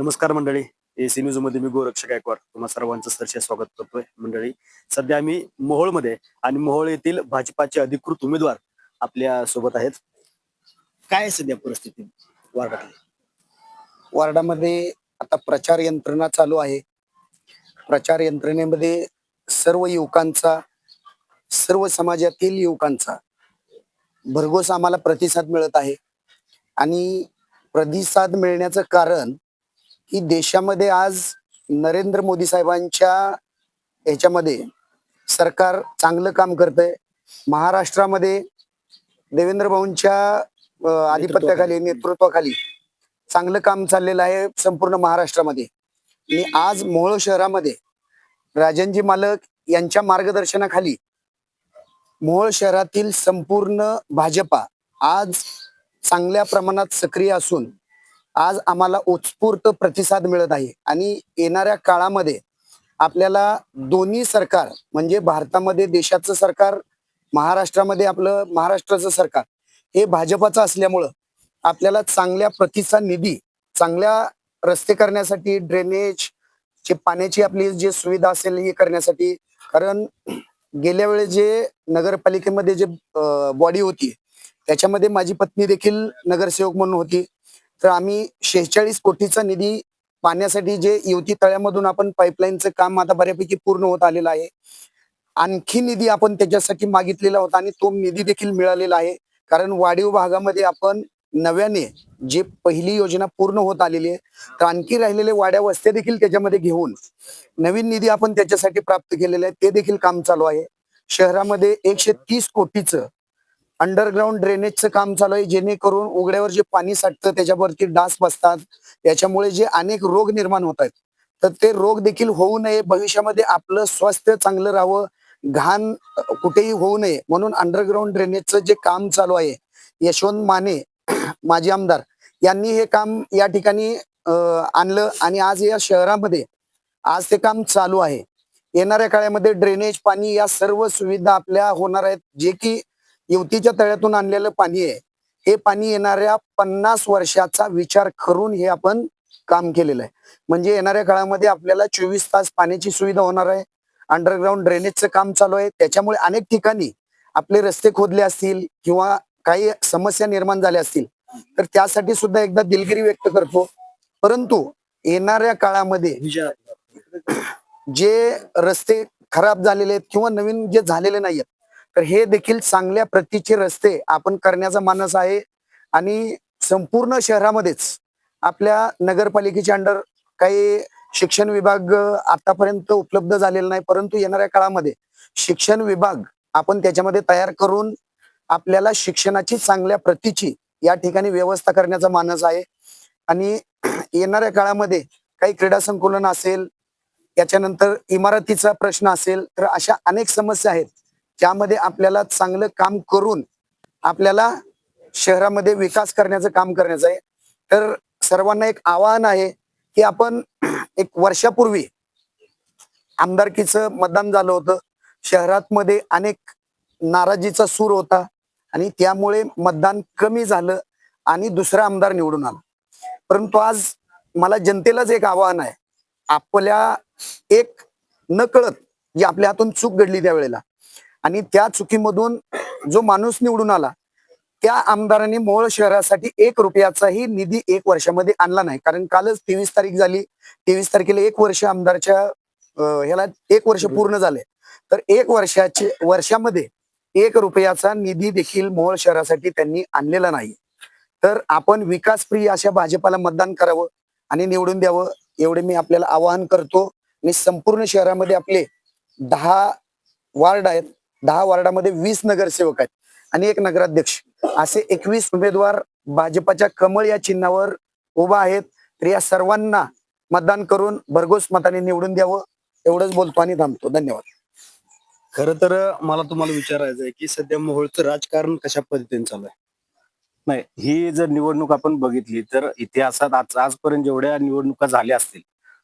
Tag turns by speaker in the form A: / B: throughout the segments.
A: नमस्कार मंडळी. एसी न्यूजमध्ये मी गोरक्ष गायकवाड तुम्हा सर्वांचं सरसे स्वागत करतोय मंडळी. सध्या आम्ही मोहोळमध्ये आणि मोहोळ येथील भाजपाचे अधिकृत उमेदवार आपल्यासोबत आहेत. काय आहे सध्या परिस्थिती? वार्डातली.
B: वार्डामध्ये आता प्रचार यंत्रणा चालू आहे. प्रचार यंत्रणेमध्ये सर्व युवकांचा सर्व समाजातील युवकांचा भरघोस आम्हाला प्रतिसाद मिळत आहे. आणि प्रतिसाद मिळण्याचं कारण की देशामध्ये आज नरेंद्र मोदी साहेबांच्या ह्याच्यामध्ये सरकार चांगलं काम करतंय. महाराष्ट्रामध्ये देवेंद्र भाऊंच्या आधिपत्याखाली नेतृत्वाखाली चांगलं काम चाललेलं आहे संपूर्ण महाराष्ट्रामध्ये. आणि आज मोहोळ शहरामध्ये राजनजी मालक यांच्या मार्गदर्शनाखाली मोहोळ शहरातील संपूर्ण भाजपा आज चांगल्या प्रमाणात सक्रिय असून आज आम्हाला उत्स्फूर्त प्रतिसाद मिळत आहे. आणि येणाऱ्या काळामध्ये आपल्याला दोन्ही सरकार म्हणजे भारतामध्ये देशाचं सरकार महाराष्ट्रामध्ये आपलं महाराष्ट्राचं सरकार हे भाजपाचं असल्यामुळं आपल्याला चांगल्या प्रतिसाद निधी चांगल्या रस्ते करण्यासाठी ड्रेनेज चे पाण्याची आपली जी सुविधा असेल हे करण्यासाठी कारण गेल्या वेळेस जे नगरपालिकेमध्ये जे बॉडी होती त्याच्यामध्ये माझी पत्नी देखील नगरसेवक म्हणून होती. तर आम्ही शेहेचाळीस कोटीचा निधी पाण्यासाठी जे युवती तळ्यामधून आपण पाईपलाईनचं काम आता बऱ्यापैकी पूर्ण होत आलेलं आहे. आणखी निधी आपण त्याच्यासाठी मागितलेला होता आणि तो निधी देखील मिळालेला आहे. कारण वाढीव भागामध्ये आपण नव्याने जे पहिली योजना पूर्ण होत आलेली आहे तर आणखी राहिलेले वाड्या वस्त्या देखील त्याच्यामध्ये घेऊन नवीन निधी आपण त्याच्यासाठी प्राप्त केलेला आहे. ते देखील काम चालू आहे. शहरामध्ये एकशे तीस कोटीचं अंडरग्राऊंड ड्रेनेजचं काम चालू आहे जेणेकरून उघड्यावर जे पाणी साठतं त्याच्यावरती डास बसतात. त्याच्यामुळे जे अनेक रोग निर्माण होत आहेत. तर ते रोग देखील होऊ नये. भविष्यामध्ये आपलं स्वास्थ्य चांगलं राहावं. घाण कुठेही होऊ नये. म्हणून अंडरग्राऊंड ड्रेनेजचं जे काम चालू आहे यशवंत माने माजी आमदार यांनी हे काम या ठिकाणी आणलं आणि आज या शहरामध्ये आज ते काम चालू आहे. येणाऱ्या काळामध्ये ड्रेनेज पाणी या सर्व सुविधा आपल्या होणार आहेत. जे की युवतीच्या तळ्यातून आणलेलं पाणी आहे. हे पाणी येणाऱ्या पन्नास वर्षाचा विचार करून हे आपण काम केलेलं आहे. म्हणजे येणाऱ्या काळामध्ये आपल्याला चोवीस तास पाण्याची सुविधा होणार आहे. अंडरग्राऊंड ड्रेनेजचं काम चालू आहे. त्याच्यामुळे अनेक ठिकाणी आपले रस्ते खोदले असतील किंवा काही समस्या निर्माण झाल्या असतील. तर त्यासाठी सुद्धा एकदा दिलगिरी व्यक्त करतो. परंतु येणाऱ्या काळामध्ये जे रस्ते खराब झालेले आहेत किंवा नवीन जे झालेले नाही आहेत तर हे देखील चांगल्या प्रतीचे रस्ते आपण करण्याचा मानस आहे. आणि संपूर्ण शहरामध्येच आपल्या नगरपालिकेच्या अंडर काही शिक्षण विभाग आतापर्यंत उपलब्ध झालेला नाही परंतु येणाऱ्या काळामध्ये शिक्षण विभाग आपण त्याच्यामध्ये तयार करून आपल्याला शिक्षणाची चांगल्या प्रतीची या ठिकाणी व्यवस्था करण्याचा मानस आहे. आणि येणाऱ्या काळामध्ये काही क्रीडा संकुलन असेल याच्यानंतर इमारतीचा प्रश्न असेल तर अशा अनेक समस्या आहेत. त्यामध्ये आपल्याला चांगलं काम करून आपल्याला शहरामध्ये विकास करण्याचं काम करण्याचं आहे. तर सर्वांना एक आवाहन आहे की आपण एक वर्षापूर्वी आमदारकीचं मतदान झालं होतं. शहरात मध्ये अनेक नाराजीचा सूर होता आणि त्यामुळे मतदान कमी झालं आणि दुसरा आमदार निवडून आला. परंतु आज मला जनतेलाच एक आवाहन आहे. आपल्या एक नकळत जी आपल्या हातून चूक घडली त्यावेळेला आणि त्या चुकीमधून जो माणूस निवडून आला त्या आमदारांनी मोहोळ शहरासाठी एक रुपयाचाही निधी एक वर्षामध्ये आणला नाही. कारण कालच तेवीस तारीख झाली. तेवीस तारखेला एक वर्ष आमदारच्या ह्याला एक वर्ष पूर्ण झाले. तर एक वर्षाचे वर्षामध्ये एक रुपयाचा निधी देखील मोहोळ शहरासाठी त्यांनी आणलेला नाही. तर आपण विकासप्रिय अशा भाजपाला मतदान करावं आणि निवडून द्यावं एवढे मी आपल्याला आवाहन करतो. आणि संपूर्ण शहरामध्ये आपले दहा वार्ड आहेत. दहा वार्डामध्ये वीस नगरसेवक आहेत आणि एक नगराध्यक्ष. असे एकवीस उमेदवार भाजपाच्या कमळ या चिन्हावर उभा आहेत. तर या सर्वांना मतदान करून भरघोस मताने निवडून द्यावं. एवढंच बोलतो आणि थांबतो. धन्यवाद.
A: खर तर मला तुम्हाला विचारायचं आहे की सध्या मोहोळचं राजकारण कशा पद्धतीने चालू आहे? नाही ही जर निवडणूक आपण बघितली तर इतिहासात आज आजपर्यंत जेवढ्या निवडणुका झाल्या असतील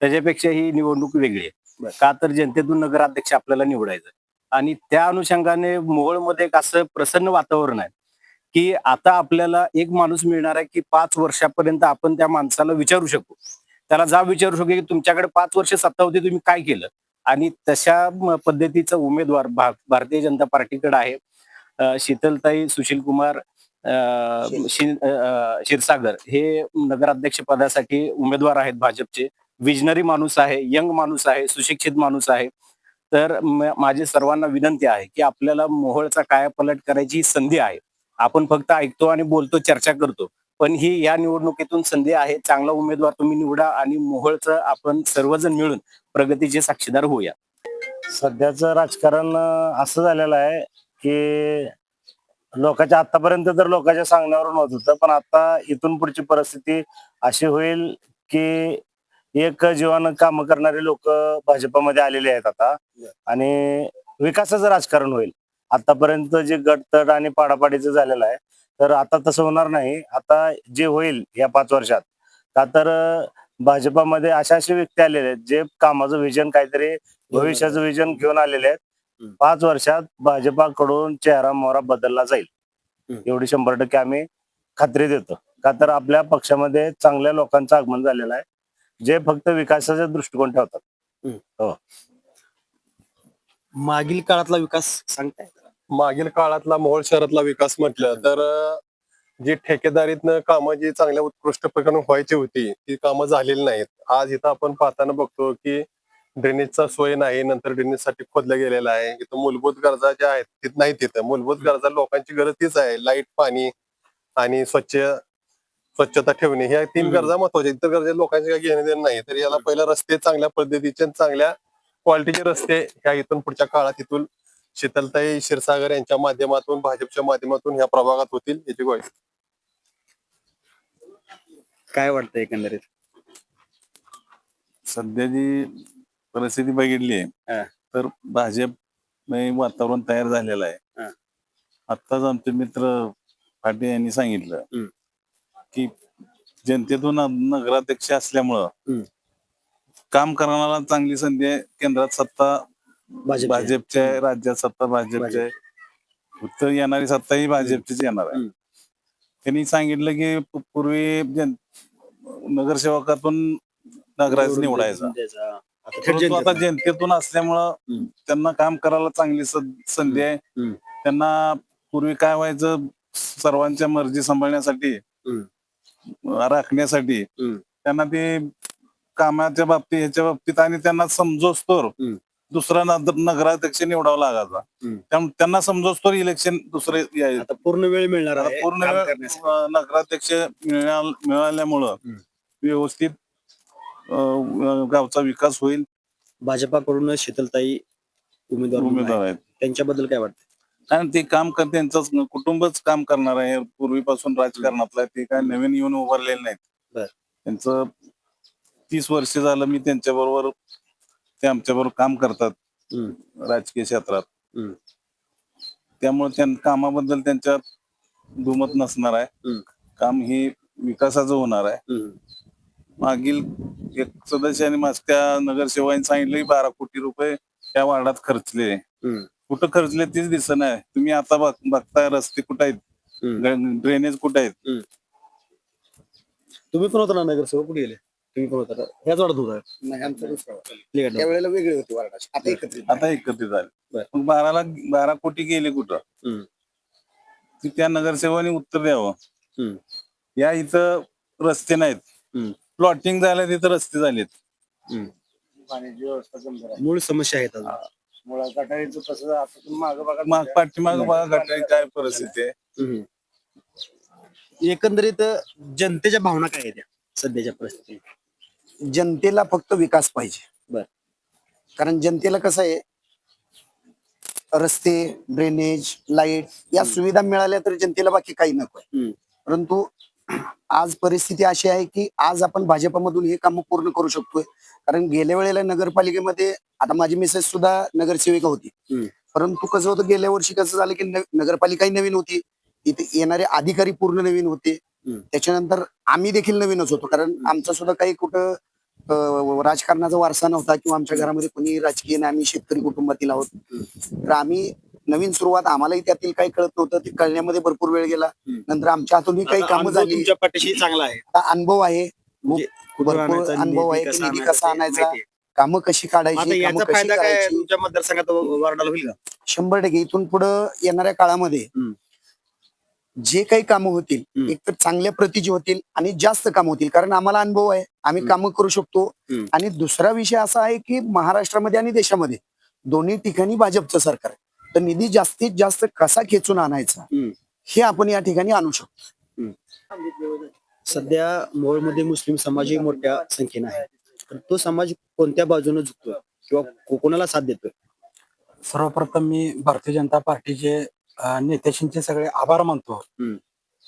A: त्याच्यापेक्षा ही निवडणूक वेगळी आहे. का तर जनतेतून नगराध्यक्ष आपल्याला निवडायचं आणि त्या अनुषंगाने मोहोळमध्ये एक असं प्रसन्न वातावरण आहे की आता आपल्याला एक माणूस मिळणार आहे की पाच वर्षापर्यंत आपण त्या माणसाला विचारू शकू. त्याला जा विचारू शकतो की तुमच्याकडे पाच वर्ष सत्ता होती तुम्ही काय केलं? आणि तशा पद्धतीचा उमेदवार भारतीय जनता पार्टीकडे आहे शीतलताई सुशील कुमार क्षीरसागर हे नगराध्यक्ष पदासाठी उमेदवार आहेत भाजपचे. विजनरी माणूस आहे यंग माणूस आहे सुशिक्षित माणूस आहे. तर माझी सर्वांना विनंती आहे की आपल्याला मोहोळचा कायापलट करायची ही संधी आहे. आपण फक्त ऐकतो आणि बोलतो चर्चा करतो. पण ही या निवडणुकीतून संधी आहे. चांगला उमेदवार तुम्ही निवडा आणि मोहोळचं आपण सर्वजण मिळून प्रगतीचे साक्षीदार होऊया.
C: सध्याचं राजकारण असं झालेलं आहे की लोकांच्या आतापर्यंत तर लोकांच्या सांगण्यावरून होत होतं पण आता इथून पुढची परिस्थिती अशी होईल की एक जीवानं काम करणारे लोक भाजपमध्ये आलेले आहेत आता. आणि विकासाचं राजकारण होईल. आतापर्यंत जे गटतट आणि पाडापाडीचं झालेलं आहे तर आता तसं होणार नाही. आता जे होईल या पाच वर्षात का तर भाजपामध्ये अशा असे व्यक्ती आलेले आहेत जे कामाचं विजन काहीतरी भविष्याचं विजन घेऊन आलेले आहेत. पाच वर्षात भाजपाकडून चेहरा मोहरा बदलला जाईल. एवढी शंभर टक्के आम्ही खात्री देतो. का तर आपल्या पक्षामध्ये चांगल्या लोकांचं आगमन झालेलं आहे. जे फक्त विकासाचा दृष्टिकोन ठेवतात.
A: मागील काळातला विकास सांगताय
D: मागील काळातला मोहोळ शहरातला विकास म्हटलं तर जी ठेकेदारीतनं कामं जी चांगल्या उत्कृष्ट प्रकारे व्हायची होती ती कामं झालेली नाहीत. आज इथं आपण पाहताना बघतो की ड्रेनेजचा सोय नाही नंतर ड्रेनेजसाठी खोदलं गेलेलं आहे. इथं मूलभूत गरजा ज्या आहेत तिथ नाही तिथं. मूलभूत गरजा लोकांची गरज तीच आहे. लाइट पाणी आणि स्वच्छ स्वच्छता ठेवणे ह्या तीन. गरजा महत्त्वाच्या इतर गरजा लोकांची काही घेणे देणं नाही तर याला पहिला रस्ते चांगल्या पद्धतीचे चांगल्या क्वालिटीचे रस्ते ह्या इथून पुढच्या काळात इथून शीतलताई क्षीरसागर यांच्या माध्यमातून भाजपच्या माध्यमातून ह्या प्रभागात होतील याची ग्वाही
A: काय वाटतं एकंदरीत
E: सध्याची परिस्थिती बघितली
A: हा.
E: तर भाजप वातावरण तयार झालेलं
A: हा.
E: आहे आत्ताच आमचे मित्र फाटे यांनी सांगितलं
A: हम्म.
E: की जनतेतून नगराध्यक्ष असल्यामुळं. काम करण्याला चांगली संधी आहे. केंद्रात सत्ता
A: भाजप
E: भाजपच्या आहे, राज्यात सत्ता भाजपच्या आहे. उत्तर येणारी सत्ता ही भाजपचीच येणार आहे. त्यांनी सांगितलं की पूर्वी नगरसेवकातून नगराध्यक्ष निवडायचा. आता जनतेतून. असल्यामुळं. त्यांना काम करायला चांगली संधी आहे. त्यांना पूर्वी काय व्हायचं? सर्वांच्या मर्जी सांभाळण्यासाठी राखण्यासाठी. त्यांना ते कामाच्या बाबतीत ह्याच्या बाबतीत आणि त्यांना समजोस्तोर. दुसरा नग- नगराध्यक्ष निवडावा लागायचा. त्यामुळे त्यांना समजोस्तोर इलेक्शन दुसरे
A: पूर्ण वेळ मिळणार
E: पूर्ण वेळ, नगराध्यक्ष मिळाल- मिळाल्यामुळं. व्यवस्थित गावचा विकास होईल
A: भाजपाकडून शीतलताई उमेदवार
E: उमेदवार
A: आहे.
E: आहेत
A: त्यांच्याबद्दल काय वाटतं
E: आणि ते काम कर त्यांचं कुटुंबच काम करणार आहे पूर्वीपासून राजकारणातलं आहे. ते काय नवीन येऊन उभारलेले नाहीत. त्यांचं तीस वर्ष झालं मी त्यांच्या बरोबर ते आमच्या बरोबर काम करतात. राजकीय क्षेत्रात. त्यामुळे त्या कामाबद्दल त्यांच्यात दुमत नसणार आहे. काम हे विकासाचं होणार आहे. मागील एक सदस्याने माझ्या नगरसेवकांनी सांगितलं की बारा कोटी रुपये त्या वार्डात खर्चले. कुठं खर्चले तीच दिसत नाही तुम्ही आता बघ- बघताय रस्ते कुठे आहेत
A: हम्म.
E: ड्रे- ड्रेनेज कुठे आहेत
A: तुम्ही पण होता ना नगरसेवक कुठे गेले तुम्ही पण होता? ह्याच वाढत होता
B: नाही आमचं दुसरं वार्ड.
A: पलीकडनं.
B: त्यावेळेला वेगळी होती आता एकत्रित
E: आता एकत्रित झाले
A: बर.
E: मग बाराला बारा कोटी गेले कुठं
A: हम्म.
E: ती त्या नगरसेवकांनी उत्तर द्यावं. या इथं रस्ते नाहीत
A: हम्म.
E: प्लॉटिंग झालं तिथं रस्ते झालेत
C: पाण्याची व्यवस्था.
A: मूळ समस्या आहेत अजून
C: गटारीचं तसं आता तुम्ही मागं बघा
E: माग पाठीमाग बघा गटारी काय परिस्थिती आहे.
A: एकंदरीत जनतेच्या भावना काय आहेत या सध्याच्या परिस्थितीत
B: जनतेला फक्त विकास पाहिजे
A: बर.
B: कारण जनतेला कसं आहे रस्ते ड्रेनेज लाइट या सुविधा मिळाल्या तर जनतेला बाकी काही नको
A: हम्म.
B: परंतु आज परिस्थिती अशी आहे की आज आपण भाजपमधून हे काम पूर्ण करू शकतोय. कारण गेल्या वेळेला नगरपालिकेमध्ये आता माझी मिसेस सुद्धा नगरसेविका होती. परंतु कसं होतं गेल्या वर्षी कसं झालं की नगरपालिकाही नवीन होती. इथे येणारे अधिकारी पूर्ण नवीन होते. त्याच्यानंतर आम्ही देखील नवीनच होतो. कारण आमचा सुद्धा काही कुठं राजकारणाचा वारसा नव्हता किंवा आमच्या घरामध्ये कोणी राजकीय नाही. आम्ही शेतकरी कुटुंबातील आहोत. तर आम्ही नवीन सुरुवात आम्हालाही त्यातील काही कळत नव्हतं ते कळण्यामध्ये भरपूर वेळ गेला. नंतर आमच्या हातूनही काही कामं झाली
A: पाठीशी चांगला आहे
B: आता अनुभव आहे
A: म्हणजे
B: भरपूर अनुभव आहे की निधी कसा आणायचा. कामं कशी काढायची
A: याचा
B: कामं कशी
A: फायदा काय
B: करायची
A: तुमच्या मतदारसंघात वार्डाला होईल का
B: शंभर टक्के इथून पुढं येणाऱ्या काळामध्ये. जे काही कामं होतील. एक तर चांगल्या प्रतीची होतील आणि जास्त कामं होतील कारण आम्हाला अनुभव आहे आम्ही. कामं करू शकतो. आणि दुसरा विषय असा आहे की महाराष्ट्रामध्ये आणि देशामध्ये दोन्ही ठिकाणी भाजपचं सरकार आहे तर निधी जास्तीत जास्त कसा खेचून आणायचा. हे आपण या ठिकाणी आणू शकतो.
A: सध्या मोहोळमध्ये मुस्लिम समाजही मोठ्या संख्येने आहे. तर तो समाज कोणत्या बाजूने झुकतो किंवा कोणाला साथ देतोय?
F: सर्वप्रथम मी भारतीय जनता पार्टीचे नेत्याशींचे सगळे आभार मानतो.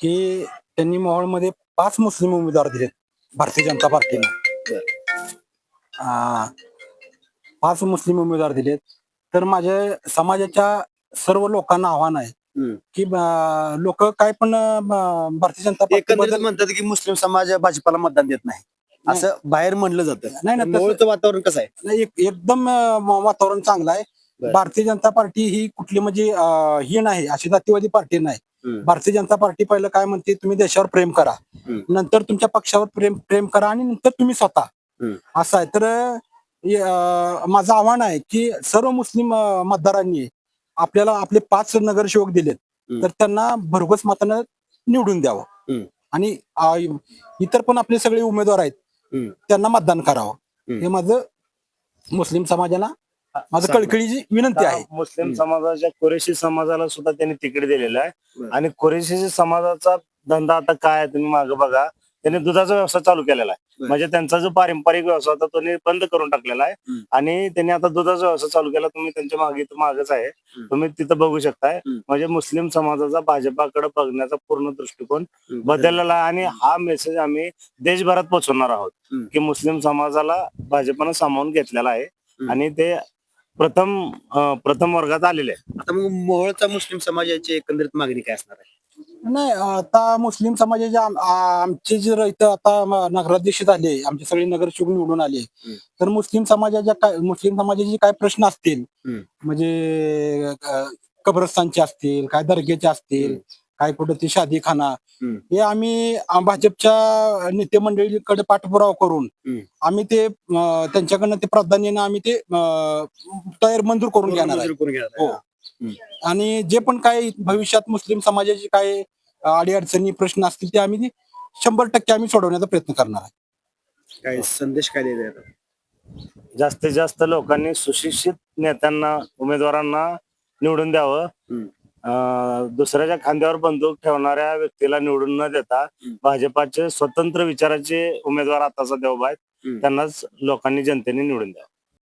F: की त्यांनी मोहोळमध्ये पाच मुस्लिम उमेदवार दिलेत भारतीय जनता पार्टीने. पाच मुस्लिम उमेदवार दिलेत. तर माझ्या समाजाच्या सर्व लोकांना आव्हान आहे. की लोक काय पण भारतीय जनता पार्टीबद्दल
A: म्हणतात की मुस्लिम समाज भाजपाला मतदान देत नाही असं बाहेर म्हणलं जातं
F: नाही ना,
A: वातावरण कसं आहे
F: एकदम वातावरण चांगलं आहे. भारतीय जनता पार्टी ही कुठली म्हणजे ही नाही अशी जातीवादी पार्टी नाही. भारतीय जनता पार्टी पहिलं काय म्हणते तुम्ही देशावर प्रेम करा. नंतर तुमच्या पक्षावर प्रेम प्रेम करा आणि नंतर तुम्ही स्वतः. असं आहे तर माझं आव्हान आहे की सर्व मुस्लिम मतदारांनी आपल्याला आपले पाच नगरसेवक दिलेत. तर त्यांना भरघोस मतानं निवडून द्यावं. आणि इतर पण आपले सगळे उमेदवार आहेत. त्यांना मतदान करावं. हे माझं मुस्लिम समाजाला माझं. कळकळीची विनंती आहे
C: मुस्लिम. समाजाच्या कुरेशी समाजाला सुद्धा त्यांनी तिकीट दिलेलं आहे. आणि कुरेशी समाजाचा धंदा आता काय आहे तुम्ही मागे बघा त्यांनी दुधाचा व्यवसाय चालू केलेला आहे. म्हणजे त्यांचा जो पारंपरिक व्यवसाय होता तो त्यांनी बंद करून टाकलेला आहे. आणि त्यांनी आता दुधाचा व्यवसाय चालू केला तुम्ही त्यांच्या मागे मागच आहे. तुम्ही तिथं बघू शकताय. म्हणजे मुस्लिम समाजाचा भाजपाकडे बघण्याचा पूर्ण दृष्टिकोन. बदललेला आहे आणि हा मेसेज आम्ही देशभरात पोहोचवणार आहोत. की मुस्लिम समाजाला भाजपनं सामावून घेतलेला आहे. आणि ते प्रथम प्रथम वर्गात आलेले आहे
A: आता मग मोहोळचा मुस्लिम समाजाची एकंदरीत मागणी काय असणार आहे
F: नाही आता मुस्लिम समाजाचे आम- आ- आमचे जे इथं आता नगराध्यक्ष झाले आमचे सगळे नगरसेवक निवडून आले
A: हम्म.
F: तर मुस्लिम समाजाच्या काय मुस्लिम समाजाचे काय प्रश्न असतील
A: हम्म.
F: म्हणजे अ, कब्रस्तानचे असतील काय दर्गेचे असतील
A: हम्म.
F: काय कुठं ते शादीखाना
A: हम्म.
F: हे आम्ही आ, भाजपच्या नेते मंडळीकडे पाठपुरावा करून
A: हम्म.
F: आम्ही ते अ, त्यांच्याकडनं ते प्राधान्यानं आम्ही ते अ, तयार मंजूर करून घेणार आहे
A: मंजूर करून घेणार
F: हो. आणि जे पण काही भविष्यात मुस्लिम समाजाचे काय अडीअडचणी प्रश्न असतील ते आम्ही शंभर टक्के आम्ही सोडवण्याचा प्रयत्न करणार आहे
A: काय संदेश काय द्यायचा?
C: जास्तीत जास्त लोकांनी सुशिक्षित नेत्यांना उमेदवारांना निवडून द्यावं दुसऱ्याच्या खांद्यावर बंदूक ठेवणाऱ्या व्यक्तीला निवडून न देता
A: हम्म.
C: भाजपाचे स्वतंत्र विचाराचे उमेदवार आता सध्या उभा आहेत. त्यांनाच लोकांनी जनतेने निवडून द्यावं